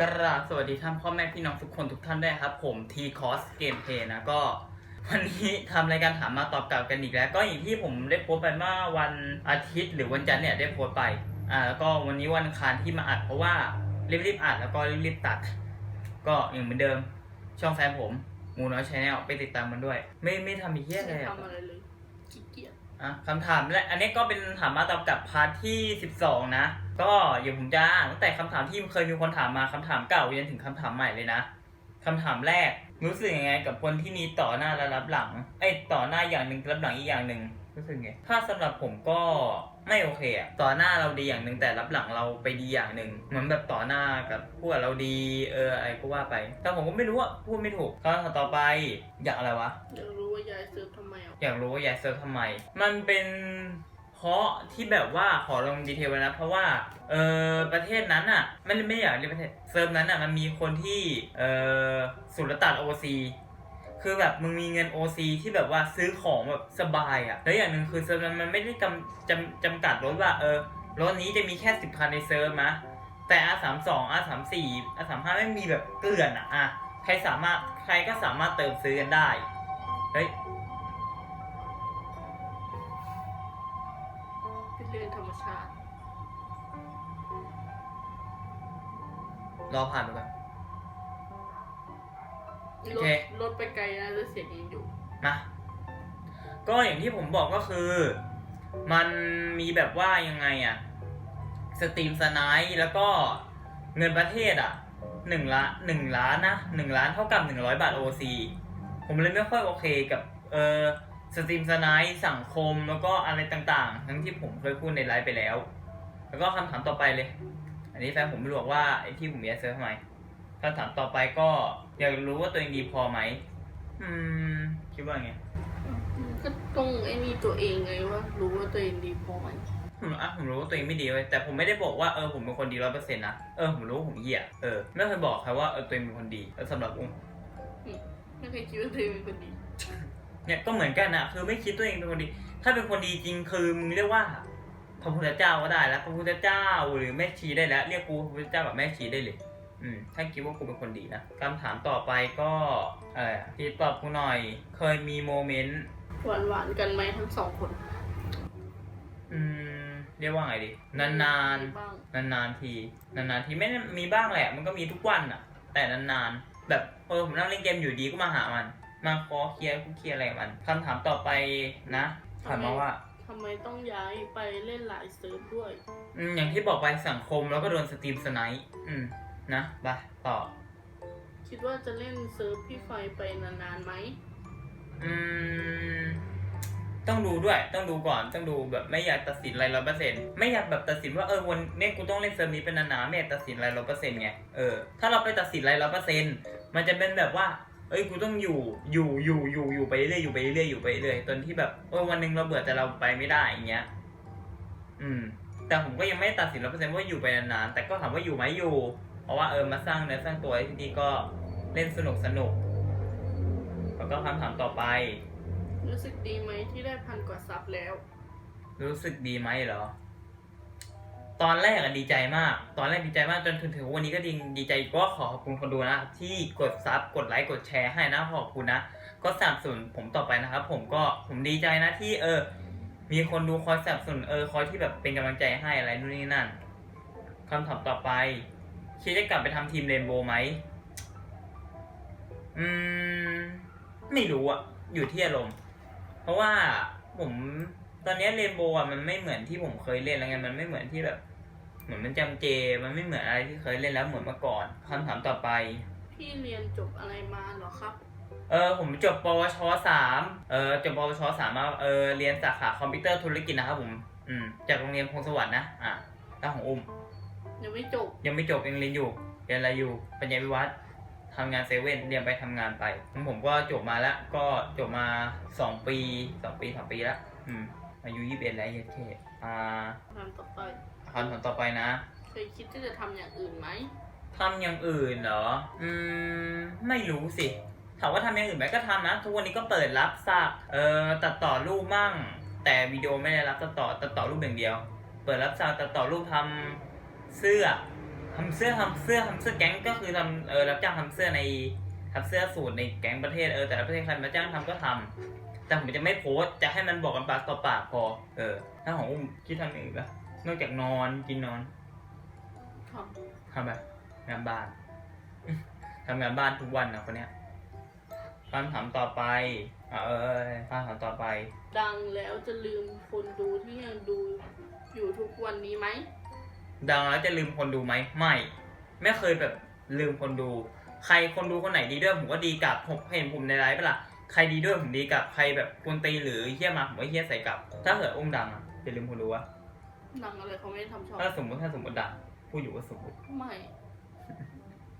กราบสวัสดีท่านพ่อแม่พี่น้องทุกคนทุกท่านด้วยครับ ผมทีคอสเกมเพย์นะก็ วันนี้ทำรายการถามมาตอบกลับกันอีกแล้ว ก็อย่างที่ผมได้โพสต์ไปเมื่อวันอาทิตย์หรือวันจันทร์เนี่ยได้โพสต์ไปอ่าแล้วก็วันนี้วันอังคารที่มาอัดเพราะว่ารีบๆอัดแล้วก็รีบๆตัด ก็อย่างเหมือนเดิมช่องแฟนผมมูน้อยชาแนลไปติดตามมันด้วย ไม่ไม่ทำอีกเหี้ยอะไรอะ ทำอะไรเลยขี้เกียจ อะคำถามและอันนี้ก็เป็นถามมาตอบกลับพาร์ทที่ 12 นะ ก็เดี๋ยวผมจะอ่านตั้งแต่คำถามที่เคยมีคนถามมาคำถามเก่าจนถึงคำถามใหม่เลยนะคำถามแรกรู้สึกยังไงกับคนที่มีต่อหน้าและรับหลังไอ้ต่อหน้าอย่างหนึ่งรับหลังอีกอย่างหนึ่งรู้สึกไงถ้าสำหรับผมก็ ไม่โอเคอะต่อหน้าเราดีอย่างหนึ่งแต่รับหลังเราไปดีอย่างหนึ่งเหมือนแบบต่อหน้ากับพูดกับเราดีเอออะไรก็ว่าไป แต่ผมก็ไม่รู้อะพูดไม่ถูกคำถามต่อไปอยากอะไรวะ อยากรู้ว่ายายเซิร์ฟทำไมอะอยากรู้ว่าย้ายเซิร์ฟทำไม มันเป็นเพราะที่แบบว่าขอลงดีเทลไว้นะเพราะว่าเออประเทศนั้นอะไม่ไม่อยากเรียกประเทศเซิร์ฟนั้นอะมันมีคนที่เออสุลต่านโอซี คือแบบมึงมีเงิน OC ที่แบบว่าซื้อของแบบสบายอะ แล้วอย่างหนึ่งคือเซิร์ฟนั้นมันไม่ได้จำจำจำกัดรถว่าเออรถนี้จะมีแค่สิบคันในเซิร์ฟนะแต่ R32 R34 R35 ไม่มีแบบเกลื่อนอะอะใครสามารถใครก็สามารถเติมซื้อกันได้ เฮ้ยเป็นเรื่องธรรมชาติ รอผ่านไปก่อน โอรถเค รถไปไกลนะแล้วเสียงยังอยู่มาก็อย่างที่ผมบอกก็คือ มันมีแบบว่ายังไงอะสตรีมสไนป์แล้วก็เงินประเทศอะหนึ่งล้านหนึ่งล้านนะหนึ่งล้านเท่ากับหนึ่งร้อยบาทโอซีผมเลยไม่ค่อยโอเคกับเออสตรีมสไนป์สังคมแล้วก็อะไรต่างๆ ทั้งที่ผมเคยพูดในไลฟ์ไปแล้ว แล้วก็คำถามต่อไปเลย อันนี้แฟนผมไม่รู้ว่าไอ้ที่ผมแย่เซิร์ฟทำไม คำถามต่อไปก็อยากรู้ว่าตัวเองดีพอไหมอืม คิดว่าไงก็ต้องไอ้นี่ตัวเองไงว่ารู้ว่าตัวเองดีพอไหมผมอะผมรู้ว่าตัวเองไม่ดีเว้ยแต่ผมไม่ได้บอกว่าเออผมเป็นคนดีร้อยเปอร์เซ็นต์นะเออผมรู้ว่าผมเหี้ยเออไม่เคยบอกใครว่าเออตัวเองเป็นคนดีแล้วสำหรับอุ้มไม่เคยคิดว่าตัวเองเป็นคนดี เนี่ยก็เหมือนกันนะคือไม่คิดตัวเองเป็นคนดี ถ้าเป็นคนดีจริงคือมึงเรียกว่าพระพุทธเจ้าก็ได้แล้วพระพุทธเจ้าหรือแม่ชีได้แล้ว เรียกกูพระพุทธเจ้าแบบแม่ชีได้เลย อืมถ้าคิดว่ากูเป็นคนดีนะคำถามต่อไปก็เออพี่ตอบกูหน่อย เคยมีโมเมนต์หวานหวานๆกันไหมทั้งสองคนอืมเรียกว่าไงดี นานๆมีบ้างนานๆที นานๆทีไม่ได้มีบ้างแหละ มันก็มีทุกวันอะแต่นานๆ แบบเออผมนั่งเล่นเกมอยู่ดีก็มาหามัน มาขอเคลียร์กูเคลียร์อะไรกับมันคำถามต่อไปนะถามมาว่า ทำไมต้องย้ายไปเล่นหลายเซิร์ฟด้วย อืมอย่างที่บอกไปสังคมแล้วก็โดนสตรีมสไนป์อืม นะไปต่อ คิดว่าจะเล่นเซิร์ฟพี่ไฟไปนานๆไหม อืม ต้องดูด้วย ต้องดูก่อน ต้องดูแบบไม่อยากตัดสินอะไรร้อยเปอร์เซ็นต์ไม่อยากแบบตัดสินว่าเออวันนี้กูต้องเล่นเซิร์ฟนี้เป็นนานๆไม่อยากตัดสินอะไรร้อยเปอร์เซ็นต์ไง เออ ถ้าเราไปตัดสินอะไรร้อยเปอร์เซ็นต์มันจะเป็นแบบว่า เอ้ย กูต้องอยู่ อยู่ อยู่ อยู่ อยู่ไปเรื่อย อยู่ไปเรื่อย อยู่ไปเรื่อยจนที่แบบเออวันหนึ่งเราเบื่อแต่เราไปไม่ได้อย่างเงี้ย อืม แต่ผมก็ยังไม่ได้ตัดสินร้อยเปอร์เซ็นต์ว่าอยู่ไปนานๆ แต่ก็ถามว่าอยู่ไหมอยู่ เพราะว่าเออมาสร้างเนื้อสร้างตัวที่นี่ก็เล่นสนุกสนุกแล้วก็คำถามต่อไป รู้สึกดีไหมที่ได้พันกว่าซับแล้ว รู้สึกดีไหมเหรอ ตอนแรกอะดีใจมาก ตอนแรกดีใจมากจนถึงถึงวันนี้ก็ดีดีใจก็ขอขอบคุณคนดูนะ ที่กดซับกดไลค์กดแชร์ให้นะขอบคุณนะ ก็สนับสนุนผมต่อไปนะครับ ผมก็ผมดีใจนะที่เออ มีคนดูคอยสนับสนุนเออคอยที่แบบเป็นกำลังใจให้อะไรนู่นนี่นั่นคำถามต่อไป คิดจะกลับไปทำทีมเรนโบว์ไหม อืม ไม่รู้อะอยู่ที่อารมณ์ เพราะว่าผมตอนเนี้เรนโบว์อะมันไม่เหมือนที่ผมเคยเล่นแล้วไง มันไม่เหมือนที่แบบ เหมือนมันจำเจ มันไม่เหมือนอะไรที่เคยเล่นแล้วเหมือนเมื่อก่อนคำถามต่อไป พี่เรียนจบอะไรมาเหรอครับ เออผมจบปวชสามเออจบปวชสามมาเออเรียนสาขาคอมพิวเตอร์ธุรกิจนะครับผม อืม จากโรงเรียนพงศวรรค์นะ อะแล้วของอุ้ม ยังไม่จบ ยังไม่จบยังเรียนอยู่เรียนอะไรอยู่ปัญญาวิวัฒน์ทำงานเซเว่นเรียนไปทำงานไปผมผมก็จบมาแล้วก็จบมาสองปีสองปีสามปีแล้วอืมอายุยี่สิบเอ็ดแล้วเยเคอ่าทำต่อไปคำถามต่อไปนะเคยคิดที่จะทำอย่างอื่นไหมทำอย่างอื่นเหรอ อืม ไม่รู้สิ ถามว่าทำอย่างอื่นไหมก็ทำนะ ทุกวันนี้ก็เปิดรับสักเอ่อ ตัดต่อรูปมั่ง แต่วิดีโอไม่ได้รับตัดต่อ ตัดต่อรูปอย่างเดียว เปิดรับสักตัดต่อรูปทำ เสื้อทำเสื้อทำเสื้อทำเสื้อแก๊งก็คือทำเออรับจ้างทำเสื้อในทำเสื้อสูตรในแก๊งประเทศเออแต่ละประเทศใครมาจ้างทำก็ทำแต่ผมจะไม่โพสต์จะให้มันบอกกันปากต่อปากพอ เออ ถ้าของอุ้มคิดทำอย่างอื่นปะนอกจากนอนกินนอนครับทำแบบงานบ้านทำงานบ้านทุกวันนะคนเนี้ยคำถามต่อไปอะเออเออเออคำถามต่อไป ดังแล้วจะลืมคนดูที่ยังดูอยู่ทุกวันนี้ไหม ดังแล้วจะลืมคนดูไหมไม่ ไม่เคยแบบลืมคนดู ใครคนดูคนไหนดีด้วยผมก็ดีกลับผมเห็นผมในไลฟ์ปะล่ะใครดีด้วยผมดีกลับใครแบบกวนตีนหรือเฮี้ยมาผมก็เฮี้ยใส่กลับ ถ้าเกิดอุ้มดังอะจะลืมคนดูวะดังอะไรเขาไม่ได้ทำช่องถ้าสมมติถ้าสมมติดังพูดอยู่ว่าสมมติไม่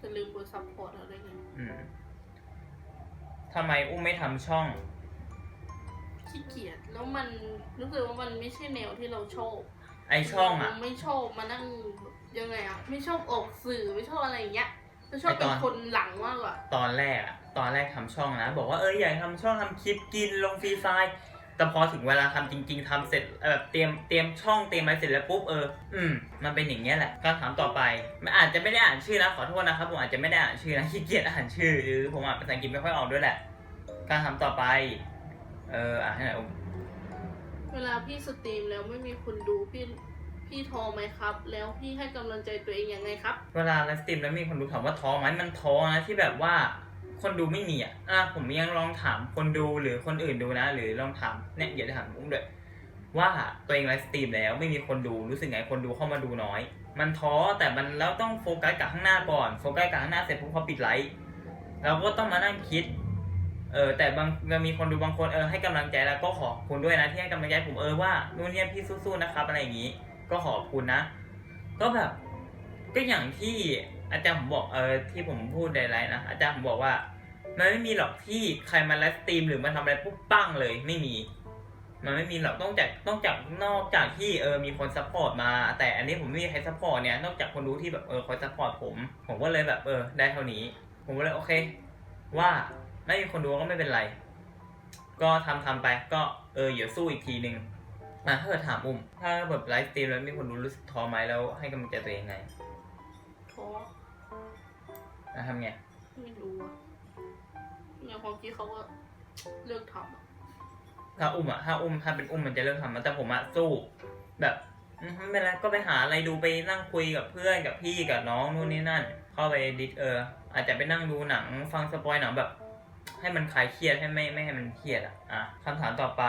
จะลืมกดซัพพอร์ตอะไรเงี้ยอืมทำไมอุ้มไม่ทำช่อง ขี้เกียจแล้วมันรู้สึกว่ามันไม่ใช่แนวที่เราชอบ ไอช่องอะเราไม่ชอบมานั่งยังไงอะ ไม่ชอบออกสื่อไม่ชอบอะไรอย่างเงี้ยจะชอบไอ้เป็ตนอนคนหลังมากกว่าตอนแรกอะตอนแรกทำช่องนะ บอกว่าเอออยากทำช่องทำคลิปกินลงฟรีไฟล์แต่พอถึงเวลาทำจริง ๆทำเสร็จเออแบบเตรียมเตรียมช่องเตรียมอะไรเสร็จแล้วปุ๊บเอออืมมันเป็นอย่างเงี้ยแหละก็ถามต่อไปไม่อาจจะไม่ได้อ่านชื่อนะขอโทษนะครับผมอาจจะไม่ได้อ่านชื่อนะขี้เกียจอ่านชื่อหรือผมอ่านภาษาอังกฤษไม่ค่อยออกด้วยแหละการถามต่อไป เอออ่านให้หน่อยอุ้ม เวลาพี่สตรีมแล้วไม่มีคนดูพี่พี่ท้อไหมครับ แล้วพี่ให้กำลังใจตัวเองยังไงครับ เวลาไลฟ์สตรีมแล้วมีคนดูถามว่าท้อไหมมันท้อนะที่แบบว่าคนดูไม่มีอะอะผมยังลองถามคนดูหรือคนอื่นดูนะ หรือลองถามเนี่ยอย่าถามอุ้มด้วยว่าตัวเองไลฟ์สตรีมแล้วไม่มีคนดูรู้สึกไงคนดูเข้ามาดูน้อย มันท้อแต่มันแล้วต้องโฟกัสกับข้างหน้าก่อนโฟกัสกับข้างหน้าเสร็จปุ๊บพอปิดไลฟ์เราก็ต้องมานั่งคิด เออแต่บางมีคนดูบางคนเออให้กำลังใจแล้วก็ขอบคุณด้วยนะที่ให้กำลังใจผมเออว่านู่นเนี่ยพี่สู้ๆนะครับอะไรอย่างนี้ ก็ขอบคุณนะ ก็แบบ ก็อย่างที่อาจารย์ผมบอกเออที่ผมพูดในไลฟ์นะอาจารย์ผมบอกว่ามันไม่มีหรอกที่ใครมาไลฟ์สตรีมหรือมาทำอะไรปุ๊บปั้งเลยไม่มี มันไม่มีหรอกต้องจากต้องจากนอกจากที่เออมีคนซัพพอร์ตมา แต่อันนี้ผมไม่มีใครซัพพอร์ตเนี่ยนอกจากคนรู้ที่แบบเออคอยซัพพอร์ตผม ผมก็เลยแบบเออได้เท่านี้ ผมก็เลยโอเค ว่า ไม่มีคนดูก็ไม่เป็นไร ก็ทำทำไป ก็เออเดี๋ยวสู้อีกทีหนึ่งอะถ้าเกิดถามอุ้ม ถ้าแบบไลฟ์สตรีมแล้วมีคนดูรู้สึกท้อไหมแล้วให้กำลังใจตัวเองไงท้ออะทำไง ไม่รู้อะในความคิดเขาก็เลิกทำอะถ้าอุ้มอะถ้าอุ้มถ้าเป็นอุ้มมันจะเลิกทำแต่ผมอะสู้ แบบอืมไม่เป็นไรก็ไปหาอะไรดูไปนั่งคุยกับเพื่อนกับพี่กับน้องนู่นนี่นั่น เข้าไปดิสเออ อาจจะไปนั่งดูหนังฟังสปอยหนังแบบ ให้มันคลายเครียดให้ไม่ไม่ให้มันเครียดอะอะคำถามต่อไป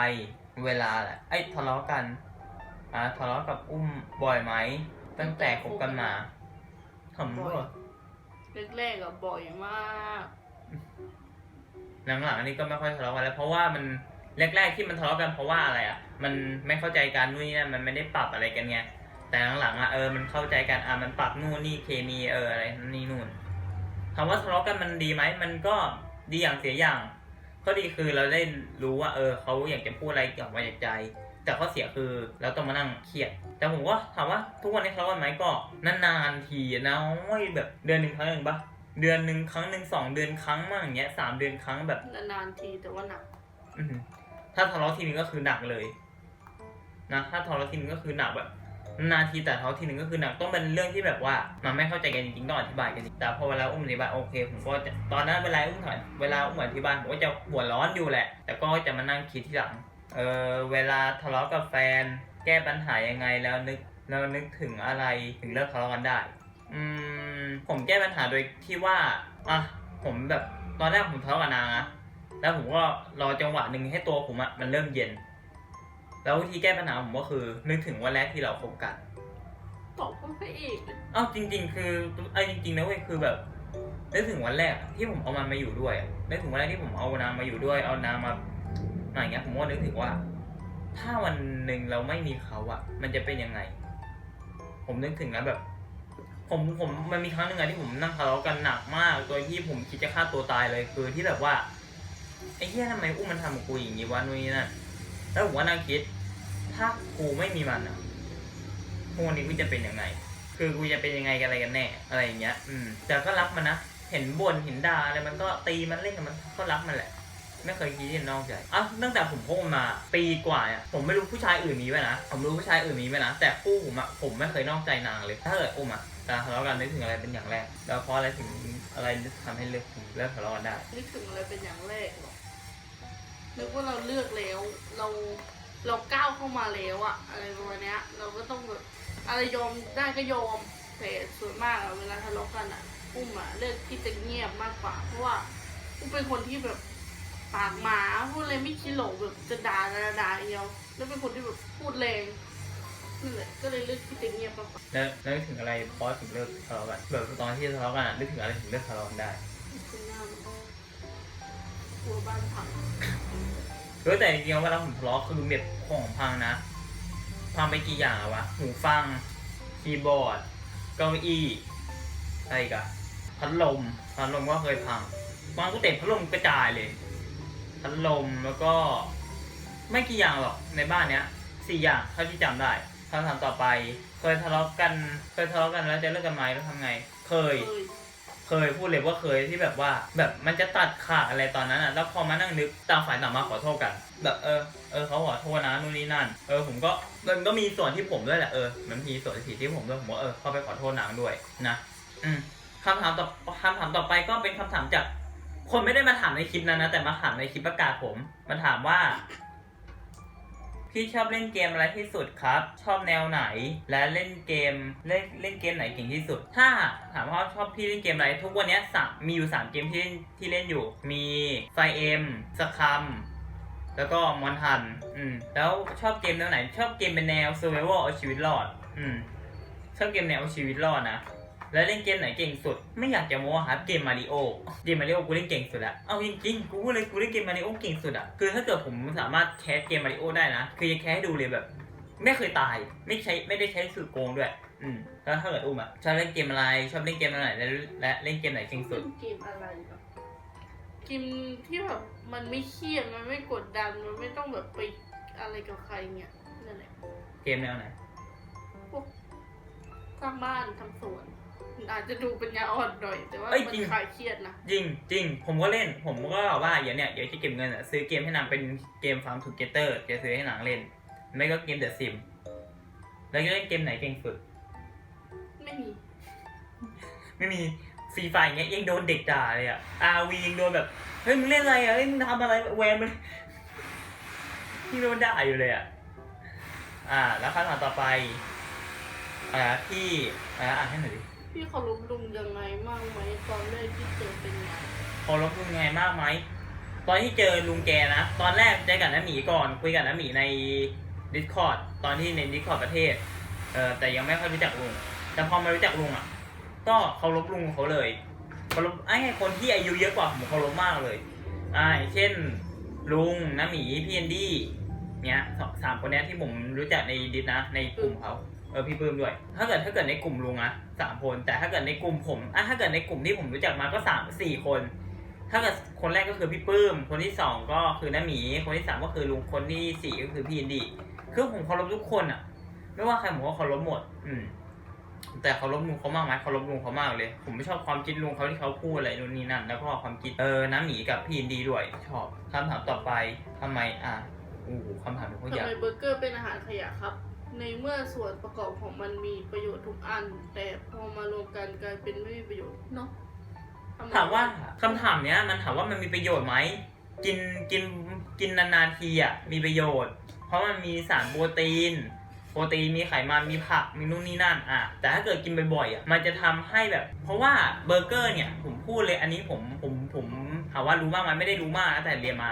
เวลาแหละไอ้ยทะเลาะกันอะทะเลาะกับอุ้มบ่อยไหมตั้งแต่คบกันมาผมก็แรกๆอะบ่อยมากหลังๆอันนี้ก็ไม่ค่อยทะเลาะกันแล้ว เพราะว่ามันแรกๆที่มันทะเลาะกันเพราะว่าอะไรอะ มันไม่เข้าใจกันนู่นนี่นั่นมันไม่ได้ปรับอะไรกันไงแต่หลังๆอะเออมันเข้าใจกันอะมันปรับนู่นนี่เคมีเอออะไรนี่นู่นถามว่าทะเลาะกันมันดีไหมมันก็ ดีอย่างเสียอย่างข้อดีคือเราได้รู้ว่าเออเขาอยากจะพูดอะไรออกมาจากใจ แต่ข้อเสียคือเราต้องมานั่งเครียด แต่ผมว่าถามว่าทุกวันนี้ทะเลาะกันไหมก็นานๆทีนะโอ้ยแบบเดือนหนึ่งครั้งหนึ่งปะเดือนหนึ่งครั้งหนึ่งสองเดือนครั้งมากอย่างเงี้ยสามเดือนครั้งแบบนานๆทีแต่ว่าหนักอือหือถ้าทะเลาะทีนึงก็คือหนักเลย นะ ถ้าทะเลาะทีนึงก็คือหนักแบบ นาทีแต่ทะเลาทีหนึ่งก็คือหนักต้องเป็นเรื่องที่แบบว่า มันไม่เข้าใจกันจริงๆต้องอธิบายกันจริงแต่พอเวลาอุ้มอธิบายโอเคผมก็จะตอนนั้นเวลาอุ้มถอยเวลาอุ้มอธิบายผมก็จะหัวร้อนอยู่แหละ แต่ก็จะมานั่งคิดที่หลังเออเวลาทะเลาะกับแฟน แก้ปัญหายังไงแล้วนึกแล้วนึกถึงอะไรถึงเลิกทะเลาะกันได้อืมผมแก้ปัญหาโดยที่ว่าอะผมแบบตอนแรกผมทะเลาะกับนางนะแล้วผมก็รอจังหวะหนึ่งให้ตัวผมอะมันเริ่มเย็น แล้ววิธีแก้ปัญหาผมก็คือ นึกถึงวันแรกที่เราคบกันตอบว่าพระเอกเลยเอ้าจริง ๆ คือไอ้จริงๆนะเว้ยคือแบบนึกถึงวันแรกอะที่ผมเอามันมาอยู่ด้วยอะนึกถึงวันแรกที่ผมเอานางมาอยู่ด้วย เอานางมามาอย่างเงี้ยผมก็นึกถึงว่า ถ้าวันหนึ่งเราไม่มีเขาอะมันจะเป็นยังไง ผมนึกถึงแล้วแบบ ผมผมมันมีครั้งหนึ่งอะที่ผมนั่งทะเลาะกันหนักมากโดยที่ผมคิดจะฆ่าตัวตายเลยคือที่แบบว่าไอ้เหี้ยทำไมอุ้มมันทำกับกูอย่างงี้วะนู่นนี่นั่น แล้วผมก็นั่งคิด ถ้ากูไม่มีมันอะพวกนี้กูจะเป็นยังไง คือกูจะเป็นยังไงกันอะไรกันแน่ อะไรอย่างเงี้ย อืม แต่ก็รักมันนะ เห็นบ่นเห็นด่าอะไรมันก็ตีมันเล่นกับมันก็รักมันแหละ ไม่เคยคิดที่จะนอกใจอะตั้งแต่ผมคบมาปีกว่าเนี่ยผมไม่รู้ผู้ชายอื่นมีไหมนะ ผมรู้ผู้ชายอื่นมีไหมนะ แต่คู่ผมอะผมไม่เคยนอกใจนางเลย ถ้าเกิดอุ้มอะการทะเลาะกันนึกถึงอะไรเป็นอย่างแรก แล้วเพราะอะไรถึงอะไรทำให้เลิกเลิกทะเลาะกันได้ นึกถึงอะไรเป็นอย่างแรกหรอ นึกว่าเราเลือกแล้ว เราเราก้าวเข้ามาแล้วอะอะไรประมาณเนี้ย เราก็ต้องแบบอะไรยอมได้ก็ยอมแต่ส่วนมากอะเวลาทะเลาะกันอะอุ้มอะเลือกที่จะเงียบมากกว่า เพราะว่าอุ้มเป็นคนที่แบบปากหมาพูดอะไรไม่คิดหลงแบบจะด่าด่าด่าอย่างเดียวแล้วเป็นคนที่แบบพูดแรงนั่นแหละก็เลยเลือกที่จะเงียบมากกว่าแล้วแล้วนึกถึงอะไรเพราะถึงเลิกทะเลาะกันแบบตอนที่ทะเลาะกันอะนึกถึงอะไรถึงเลิกทะเลาะกันได้คุณหน้ามันก็กลัวบ้านพัง เออแต่จริงๆเวลาผมทะเลาะคือแบบของพังนะ พังไปกี่อย่างวะหูฟัง คีย์บอร์ด เก้าอี้อะไรอีกันพัดลม พัดลมก็เคยพังบางก็เตะพัดลมกระจายเลย พัดลมแล้วก็ ไม่กี่อย่างหรอกในบ้านเนี้ยสี่อย่างเท่าที่จำได้คำถามต่อไป เคยทะเลาะกัน เคยทะเลาะกันแล้วจะเลิกกันไหมแล้วทำไง เคย เคยพูดเลยว่าเคยที่แบบว่า แบบมันจะตัดขาดอะไรตอนนั้นอะแล้วพอมานั่งนึกต่างฝ่ายต่างมาขอโทษกัน แบบเออเออเขาขอโทษนะนู่นนี่นั่น เออผมก็มันก็มีส่วนที่ผมด้วยแหละเออมันมีส่วนที่ที่ผมด้วยผมว่าเออเข้าไปขอโทษนางด้วยนะอืมคำถามต่อคำถามต่อไปก็เป็นคำถามจาก คนไม่ได้มาถามในคลิปนั้นนะแต่มาถามในคลิปประกาศผมมาถามว่า พี่ชอบเล่นเกมอะไรที่สุดครับ ชอบแนวไหน และเล่นเกมเล่นเล่นเกมไหนเก่งที่สุด ถ้าถามว่าชอบพี่เล่นเกมอะไร ทุกวันนี้สามมีอยู่สามเกมที่เล่นที่เล่นอยู่ มีไฟเอ็มสคัมแล้วก็มอนทัน อืม แล้วชอบเกมแนวไหน ชอบเกมเป็นแนว survival เอาชีวิตรอด อืม ชอบเกมแนวเอาชีวิตรอดนะ แล้วเล่นเกมไหนเก่งสุด ไม่อยากจะโม้ครับเกมมาริโอเกมมาริโอกูเล่นเก่งสุดอะเอาจริงๆกูพูดเลยกูเล่นเกมมาริโอเก่งสุดอะคือถ้าเกิดผมสามารถแคสเกมมาริโอได้นะคือจะแคสให้ดูเลยแบบ ไม่เคยตายไม่ใช้ไม่ได้ใช้สื่อโกงด้วย อืมแล้วถ้าเกิดอุ้มอะชอบเล่นเกมอะไรชอบเล่นเกมอะไรและและเล่นเกมไหนเก่งสุดเล่นเกมอะไรแบบเกมที่แบบมันไม่เครียดมันไม่กดดันมันไม่ต้องแบบไปอะไรกับใครเนี่ยนั่นแหละเกมแนวไหนสร้างบ้านทำสวน อาจจะดูเป็นยาอ่อนหน่อย แต่ว่าเอ้ยมันจริงคลายเครียดนะ จริงจริงผมก็เล่น ผมก็ว่าเดี๋ยวเนี่ยเดี๋ยวจะเก็บเงินอะซื้อเกมให้นางเป็นเกม Farm Together จะซื้อให้นางเล่น ไม่ก็เกม The Sim แล้วจะเล่นเกมไหนเก่งสุด ไม่มี ไม่มีฟรีไฟอย่างเงี้ยยังโดนเด็กด่าเลยอะอาวียังโดนแบบ เฮ้ยมึงเล่นอะไรอะเฮ้ยมึงทำอะไรแวนมันที่โดนด่าอยู่เลยอะอ่า แล้วคำถามต่อไปอ่าที่อ่าอ่านให้หน่อยดิ พี่เคารพลุงยังไงมากไหมตอนแรกที่เจอเป็นไงพอรบลุงยังไงมากไหมตอนที่เจอลุงแกนะ ตอนแรกเจอกับน้าหมีก่อน คุยกับน้าหมีใน Discord ตอนที่ใน Discord ประเทศ เออแต่ยังไม่ค่อยรู้จักลุง แต่พอมารู้จักลุงอะ ก็เคารพลุงเขาเลยเคารพไอ้คนที่อายุเยอะกว่าผมเคารพมากเลย อ่าอย่างเช่น ลุงน้าหมีพี่แอนดี้ เนี้ยสามคนเนี้ยที่ผมรู้จักในดิสนะ ในกลุ่มเขา ออพี่ปื้มด้วย ถ้าเกิดถ้าเกิดในกลุ่มลุงอะสามคน แต่ถ้าเกิดในกลุ่มผมอะถ้าเกิดในกลุ่มที่ผมรู้จักมาก็สามสี่คน ถ้าเกิดคนแรกก็คือพี่ปื้ม คนที่สองก็คือน้าหมี คนที่สามก็คือลุง คนที่สี่ก็คือพี่แอนดี คือผมเคารพทุกคนอะไม่ว่าใครผมก็เคารพหมด อืม แต่เคารพลุงเขามากไหมเคารพลุงเขามากเลย ผมไม่ชอบความคิดลุงเขาที่เขาพูดอะไรนู่นนี่นั่น แล้วก็ความคิดเออน้ำหมีกับพี่อินดีด้วย ชอบคำถามต่อไปทำไมอะโอ้โหคำถามเป็นคนทำยากไมเบอร์เกอร์เป็นอาหารขยะครับ ในเมื่อส่วนประกอบของมันมีประโยชน์ทุกอัน แต่พอมารวมกันกลายเป็นไม่มีประโยชน์เนาะทำไถามว่าคำถามเนี้ย มันถามว่ามันมีประโยชน์ไหมกินกินกินนานๆทีอะมีประโยชน์ เพราะมันมีสารโปรตีน โปรตีนมีไขมันมีผักมีนู่นนี่นั่นอะแต่ถ้าเกิดกินบ่อยๆอะมันจะทำให้แบบ เพราะว่าเบอร์เกอร์เนี่ยผมพูดเลยอันนี้ผมผมผมถามว่ารู้มากไหมไม่ได้รู้มากนะแต่เรียนมา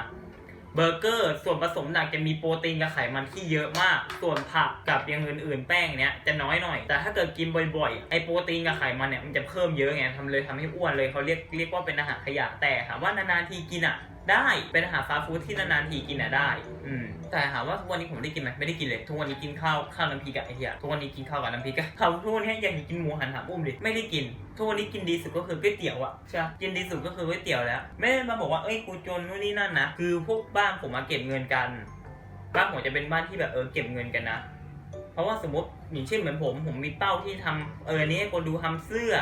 เบอร์เกอร์ส่วนผสมหลักจะมีโปรตีนกับไขมันที่เยอะมาก ส่วนผักกับอย่างอื่นๆแป้งเนี้ยจะน้อยหน่อย แต่ถ้าเกิดกินบ่อยๆ ไอโปรตีนกับไขมันเนี่ยมันจะเพิ่มเยอะไงทำเลยทำให้อ้วนเลยเขาเรียกเรียกว่าเป็นอาหารขยะแต่ถามว่านานๆทีกินอะ ได้เป็นอาหารฟาสต์ฟู้ดที่นานๆทีกินอะได้อืมแต่ถามว่าทุกวันนี้ผมได้กินไหมไม่ได้กินเลย ทุกวันนี้กินข้าวข้าวน้ำพริกอะไอ้เหี้ยทุกวันนี้กินข้าวกับน้ำพริกอะเขาทุกวันนี้อยากจะกินหมูหันถามอุ้มดิไม่ได้กิน ทุกวันนี้กินดีสุดก็คือก๋วยเตี๋ยวอะใช่ปะกินดีสุดก็คือก๋วยเตี๋ยวแล้วไม่ได้มาบอกว่าเอ้ยกูจนนู่นนี่นั่นนะคือพวกบ้านผมมาเก็บเงินกันบ้านผมจะเป็นบ้านที่แบบเออเก็บเงินกันนะเพราะว่าสมมติอย่างเช่นเหมือนผม ผมมีเป้าที่ทำเอออนนี้ให้คนดูทำเสื้อ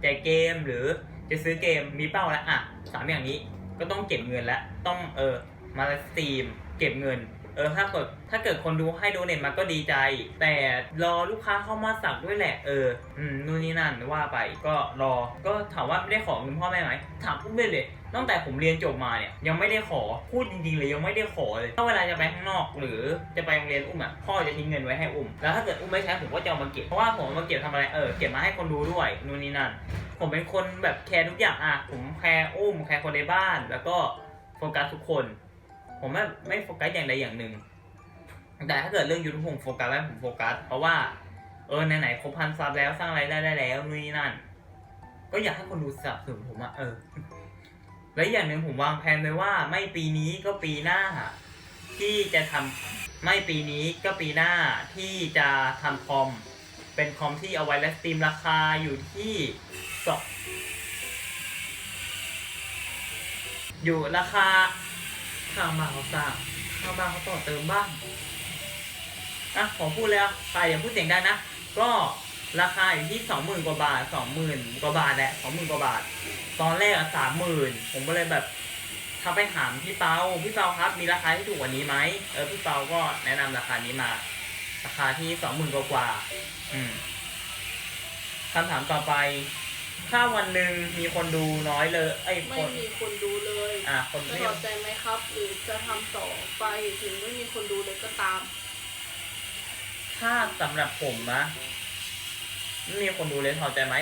แจกเกมหรือจะซื้อเกมมีเป้าแล้วอะสามอย่างนี้ ก็ต้องเก็บเงินแล้วต้องเออมาสตรีม เก็บเงิน เออถ้าเกิดถ้าเกิดคนดูให้โดเนทมาก็ดีใจ แต่รอลูกค้าเข้ามาสักด้วยแหละ เอออืมนู่นนี่นั่นว่าไปก็รอก็ถามว่าไม่ได้ขอเงินพ่อแม่ไหมถามปุ๊บเลยเลยตั้งแต่ผมเรียนจบมาเนี่ยยังไม่ได้ขอพูดจริงๆเลยยังไม่ได้ขอเลยถ้าเวลาจะไปข้างนอก หรือจะไปโรงเรียนอุ้มอะพ่อจะทิ้งเงินไว้ให้อุ้มแล้วถ้าเกิดอุ้มไม่ใช้ผมก็จะเอามาเก็บเพราะว่าผมเอามาเก็บทำอะไรเออเก็บมาให้คนดูด้วยนู่นนี่นั่นผมเป็นคนแบบแคร์ทุกอย่างอะผมแคร์อุ้มแคร์คนในบ้านแล้วก็โฟกัสทุกคน ผมไม่ไม่โฟกัสอย่างใดอย่างหนึ่ง แต่ถ้าเกิดเรื่องยูทูบผมโฟกัสแล้วผมโฟกัส เพราะว่า เออไหนๆครบพันซับแล้วสร้างรายได้ได้แล้วนู่นนี่นั่น ก็อยากให้คนดูสับสนุนผมอะเออ และอย่างหนึ่งผมวางแผนไว้ว่าไม่ปีนี้ก็ปีหน้า ที่จะทำไม่ปีนี้ก็ปีหน้าที่จะทำคอม เป็นคอมที่เอาไว้และสตรีมราคาอยู่ที่สองอยู่ราคา ข้างบ้าเขาสร้างข้างบ้านเขาต่อเติมบ้างอะผมพูดแล้วใครอย่าพูดเสียงไดังนะ ก็ราคาอยู่ที่สองหมื่นกว่าบาทสองหมื่นกว่าบาทแหละสองหมื่นกว่าบาท ตอนแรกอะสามหมื่นผมก็เลยแบบทักไปถามพี่เปาพี่เปาครับ มีราคาที่ถูกกว่านี้ไหมเออพี่เปาก็แนะนำราคานี้มา ราคาที่สองหมื่นกว่าอืมคำถามต่อไป ถ้าวันหนึ่งมีคนดูน้อยเลยไอ้ยไม่คนมีคนดูเลยอะคนจะไม่พอใจไหมครับ หรือจะทำต่อไปถึงไม่มีคนดูเลยก็ตาม ถ้าสำหรับผมนะไม่มีคนดูเลยถอดใจไหม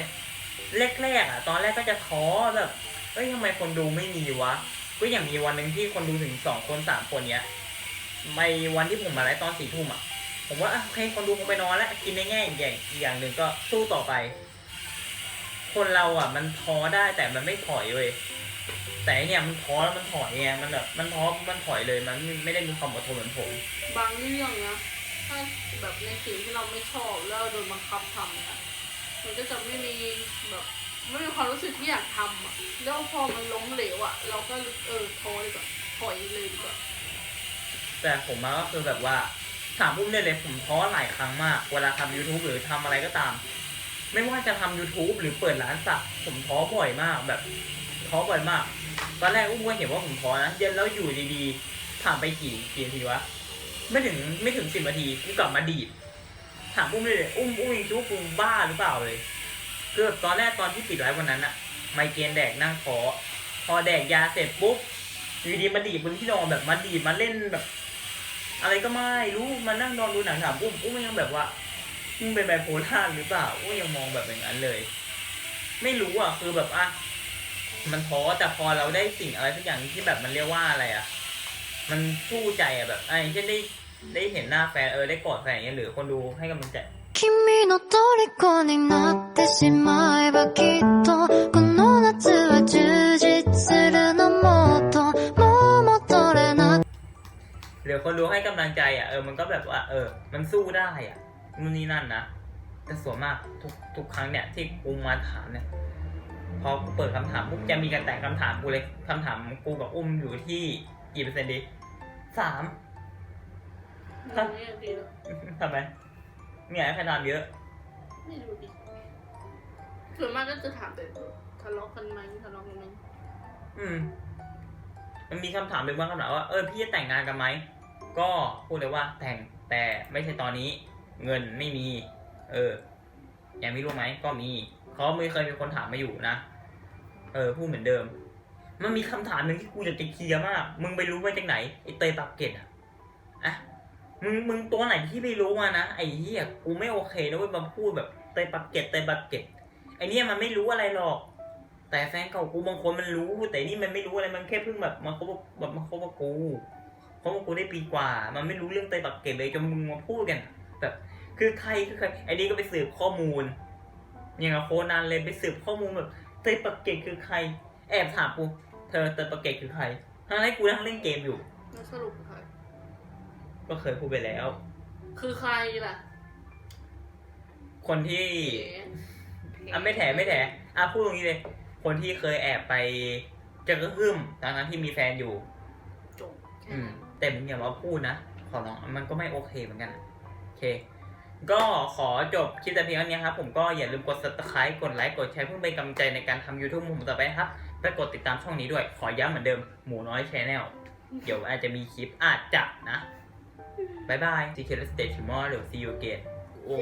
แรกๆอะ ตอนแรกก็จะท้อแบบเอ้ยทำไมคนดูไม่มีวะก็อย่างมีวันหนึ่งที่คนดูถึงสองคนสามคนเนี้ยในวันที่ผมมาไลฟ์ตอนสี่ทุ่มอะผมว่าอะโอเคคนดูคงไปนอนแล้วกินในแง่อีกอย่างอีกอย่างหนึ่งก็สู้ต่อไป คนเราอะ มันท้อได้แต่มันไม่ถอยเว้ยแต่ไอ้เนี่ยมันท้อแล้วมันถอยไงมันแบบมันท้อมันถอยเลยมันไม่ไม่ได้มีความอดทนเหมือนผม บางเรื่องนะถ้าแบบในสิ่งที่เราไม่ชอบแล้วเราโดนบังคับทำอะมันก็จะไม่มีแบบไม่มีความรู้สึกที่อยากทำอะแล้วพอมันล้มเหลวอะ เราก็เออท้อดีกว่าถอยเลยดีกว่าแต่ผมมาก็คือแบบว่าถามปุ๊บเนี่ยเลยผมท้อหลายครั้งมาก เวลาทำ YouTube หรือทำอะไรก็ตาม ไม่ว่าจะทำ YouTube หรือเปิดร้านสักผมท้อบ่อยมากแบบท้อบ่อยมาก ตอนแรกอุ้มก็เห็นว่าผมท้อนะเย็นแล้วอยู่ดีๆผ่านไปกี่กี่นาทีวะไม่ถึงไม่ถึงสิบนาทีกูกลับมาดีดถามอุ้มเลยอุ้มอุ้มยังคิดว่ากูบ้าหรือเปล่าเลยคือบตอนแรกตอนที่ปิดไลฟ์วันนั้นอะไมเกรนแดกนั่งขอ พอแดกยาเสร็จปุ๊บอยู่ดีมาดีดบนที่นอนแบบมาดีดมาเล่นแบบ อะไรก็ไม่รู้มานั่งนอนดูหนังถามอุ้มอุ้มยังแบบว่า มึงเป็นไบโพล่าหรือเปล่าอุ้มยังมองแบบอย่างนั้นเลย ไม่รู้อ่ะคือแบบอ่ะมันท้อแต่พอเราได้สิ่งอะไรสักอย่างที่แบบมันเรียกว่าอะไรอ่ะ มันสู้ใจอ่ะแบบไอ้เช่นได้ได้เห็นหน้าแฟนเออได้กอดแฟนอย่างเงี้ยหรือคนดูให้กำลังใจ 君の虜になってしまえばきっとこの夏は充実するのもっともう戻れなく หรือคนดูให้กำลังใจอ่ะเออมันก็แบบว่า เออ มันสู้ได้อ่ะ นู่นนี่นั่นนะแต่ส่วนมากทุกทุกครั้งเนี่ยที่กูมาถามเนี่ยพอกูเปิดคำถามปุ๊บจะมีการแต่งคำถามกูเลยคำถามกูกับอุ้มอยู่ที่กี่เปอร์เซ็นต์ดีสามครับไม่ดีแล้วทำไมเนี่ยขนาดเยอะ ไม่รู้ดิส่วนมากก็จะถามแบบทะเลาะกันไหมทะเลาะกันไหมอืม มันมีคำถามเป็นบางคำถามว่าเออพี่จะแต่งงานกันไหมก็พูดเลยว่าแต่งแต่ไม่ใช่ตอนนี้ เงินไม่มี เออยังไม่รู้ไหมก็มีเขาไม่เคยมีคนถามมาอยู่นะ เออพูดเหมือนเดิม มันมีคำถามหนึ่งที่กูอยากจะเคลียร์มาก มึงไปรู้มาจากไหนไอเตยปากเกตอะอะมึงมึงตัวไหนที่ไม่รู้มานะไอ้เหี้ยกูไม่โอเคนะเว้ยมาพูดแบบเตยปากเกตเตยปากเกตไอเนี่ยมันไม่รู้อะไรหรอก แต่แฟนเก่ากูบางคนมันรู้ แต่นี่มันไม่รู้อะไรมันแค่เพิ่งแบบมาคบแบบมาคบกับกูคบกับกูได้ปีกว่า มันไม่รู้เรื่องเตยปักเก็ตเลยจนมึงมาพูดกัน แบบคือใครคือใครไอ้นี่ก็ไปสืบข้อมูล อย่างกับโคนันเลยไปสืบข้อมูลแบบเตยปักเก็ตคือใคร แอบถามกูเธอเตยปักเก็ตคือใครทั้งที่กูนั่งเล่นเกมอยู่ แล้วสรุปคือใครก็เคยพูดไปแล้ว คือใครล่ะคนที่อะไม่แถไม่แถอะพูดตรงนี้เลย คนที่เคยแอบไปเจอกระหึ่มตอนนั้นที่มีแฟนอยู่ จบแค่อืมนั้นแต่มึงอย่ามาพูดนะขอร้องมันก็ไม่โอเคเหมือนกันอะโอ เค ก็ขอจบคลิปแต่เพียงเท่านี้ครับ ผมก็อย่าลืมกด subscribe กดไลค์กดแชร์เพื่อเป็นกำลังใจในการทำ YouTube ของผมต่อไปนะครับและกดติดตามช่องนี้ด้วย ขอย้ำเหมือนเดิม หมูน้อยชแนลเดี๋ยวอาจจะมีคลิปอาจจะนะบายบาย See you later tomorrow see you again โอ้